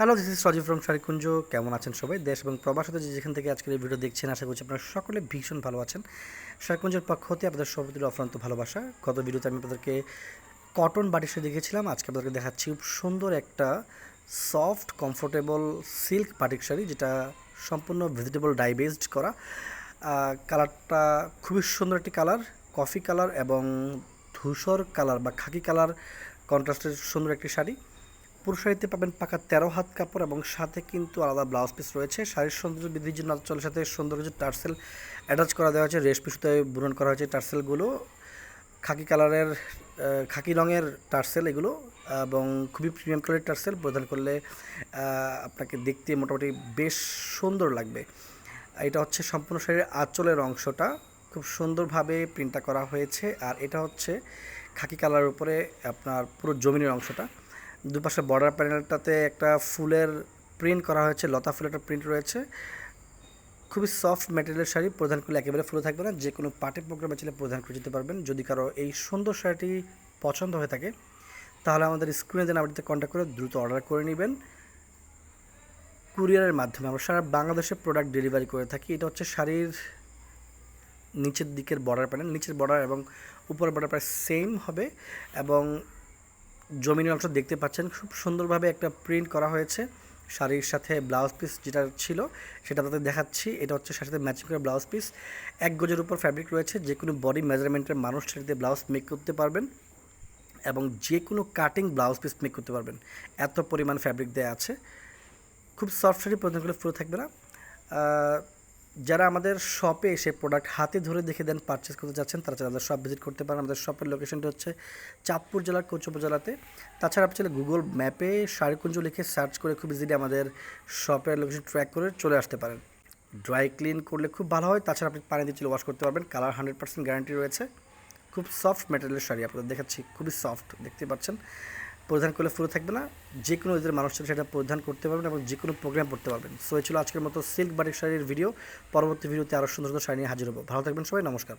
Hello this is Sajib from Sharikunj কেমন আছেন সবাই? দেশ এবং প্রবাসতে যে যেখান থেকে আজকের এই ভিডিও দেখছেন, আশা করছি আপনারা সকলে ভীষণ ভালো আছেন। শারিকুঞ্জের পক্ষ হতে আপনাদের সর্বদিন অফ্রান্ত ভালোবাসা। গত ভিডিওতে আমি আপনাদেরকে কটন বাটিশে দেখেছিলাম। আজকে আপনাদেরকে দেখাচ্ছি খুব সুন্দর একটা soft comfortable silk batik sari, যেটা সম্পূর্ণ ভেজিটেবল ডাই বেসড করা। কালারটা খুবই সুন্দর একটি কালার কফি কালার এবং ধূসর কালার বা খাকি কালার কন্ট্রাস্টের সুন্দর একটি শাড়ি। পুরো শাড়িতে পাবেন পাকা তেরো হাত কাপড় এবং সাথে কিন্তু আলাদা ব্লাউজ পিস রয়েছে। শাড়ির সৌন্দর্য বৃদ্ধির জন্য চলের সাথে সুন্দর কিছু টার্সেল। অ্যাটাচ করা দেওয়া হয়েছে, রেশমি সুতায় বুনন করা হয়েছে টার্সেলগুলো। খাকি কালারের খাকি রঙের টার্সেল এগুলো এবং খুবই প্রিমিয়াম কোয়ালিটির টার্সেল। প্রদান করলে আপনাকে দেখতে মোটামুটি বেশ সুন্দর লাগবে। এটা হচ্ছে সম্পূর্ণ শাড়ির আঁচলের অংশটা। খুব সুন্দরভাবে প্রিন্টটা করা হয়েছে। আর এটা হচ্ছে খাকি কালারের উপরে আপনার পুরো জমিনের অংশটা। দুপাশে বর্ডার প্যানেলটাতে একটা ফুলের প্রিন্ট করা হয়েছে, লতা ফুলের একটা প্রিন্ট রয়েছে। খুবই সফট ম্যাটেরিয়ালের শাড়ি, প্রধান করলে একেবারে ফুলে থাকবে না, যে কোনো পার্টি প্রোগ্রামে ছিল প্রধান করে যেতে পারবেন। যদি কারও এই সুন্দর শাড়িটি পছন্দ হয়ে থাকে, তাহলে আমাদের স্ক্রিনে দেন নাম্বারটিতে কন্ট্যাক্ট করে দ্রুত অর্ডার করে নেবেন। কুরিয়ারের মাধ্যমে আমরা সারা বাংলাদেশে প্রোডাক্ট ডেলিভারি করে থাকি। এটা হচ্ছে শাড়ির নিচের দিকের বর্ডার প্যানেল নিচের বর্ডার এবং উপরের বর্ডার প্রায় সেম হবে এবং জমিনের অংশ দেখতে পাচ্ছেন, খুব সুন্দরভাবে একটা প্রিন্ট করা হয়েছে। শাড়ির সাথে ব্লাউজ পিস যেটা ছিল, সেটা তাদের দেখাচ্ছি। এটা হচ্ছে শাড়ির সাথে ম্যাচিং করে ব্লাউজ পিস এক গজের উপর ফ্যাব্রিক রয়েছে, যে কোনো বডি মেজারমেন্টের মানুষ শাড়িতে ব্লাউজ মেক করতে পারবেন এবং যে কোনো কাটিং ব্লাউজ পিস মেক করতে পারবেন। এত পরিমাণ ফ্যাব্রিক দেওয়া আছে। খুব সফট শাড়ি প্রদান করলে পুরো থাকবে না। যারা আমাদের শপে এসে প্রোডাক্ট হাতে ধরে দেখে দেন পারচেস করতে যাচ্ছেন, তারা আমাদের শপ ভিজিট করতে পারেন। আমাদের শপের লোকেশনটা হচ্ছে চাঁদপুর জেলার কোচ উপজেলাতে। তাছাড়া আপনি চাইলে গুগল ম্যাপে শাড়িকুঞ্জ লিখে সার্চ করে খুব ইজিলি আমাদের শপের লোকেশন ট্র্যাক করে চলে আসতে পারেন। ড্রাই ক্লিন করলে খুব ভালো হয়। তাছাড়া আপনি পানি দিয়ে চলে ওয়াশ করতে পারবেন। কালার হান্ড্রেড পার্সেন্ট গ্যারান্টি রয়েছে। খুব সফট ম্যাটেরিয়ালের শাড়ি আপনাদের দেখাচ্ছি। খুবই সফট দেখতে পাচ্ছেন। পরিধান করলে ফুলে থাকবে না যে কোনো এদের মানুষের সেটা পরিধান করতে পারবেন এবং যে কোনো প্রোগ্রাম করতে পারবেন। সো এই ছিল আজকের মতো সিল্ক বাটিক শাড়ির ভিডিও পরবর্তী ভিডিওতে আরও সুন্দর সুন্দর শাড়ি নিয়ে হাজির হব। ভালো থাকবেন সবাই, নমস্কার।